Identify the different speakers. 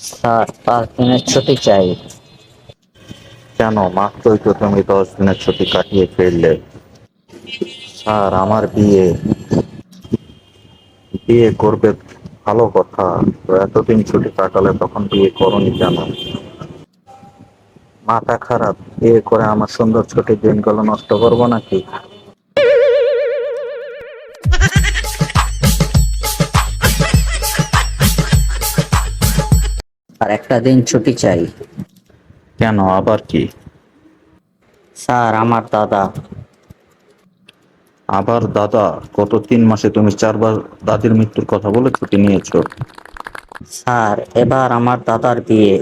Speaker 1: Sir, পাঁচ দিনের ছুটি চাই।
Speaker 2: কেন? মাত্রই তো তুমি দশ দিনের ছুটি কাটিয়ে ফিরলে স্যার, আমার বিয়ে। বিয়ে করবে ভালো কথা, তো এতদিন ছুটি কাটালে তখন বিয়ে করনি কেন? মাথা খারাপ, বিয়ে করে আমার সুন্দর ছুটির দিনগুলো নষ্ট করব নাকি?
Speaker 1: আর একটা দিন ছুটি চাই।
Speaker 2: কেন? আবার কি?
Speaker 1: স্যার আমার দাদা।
Speaker 2: আবার দাদা? গত তিন মাসে তুমি চারবার দাদির মৃত্যুর কথা বলে ছুটি নিয়েছো?
Speaker 1: স্যার এবার আমার দাদার বিয়ে।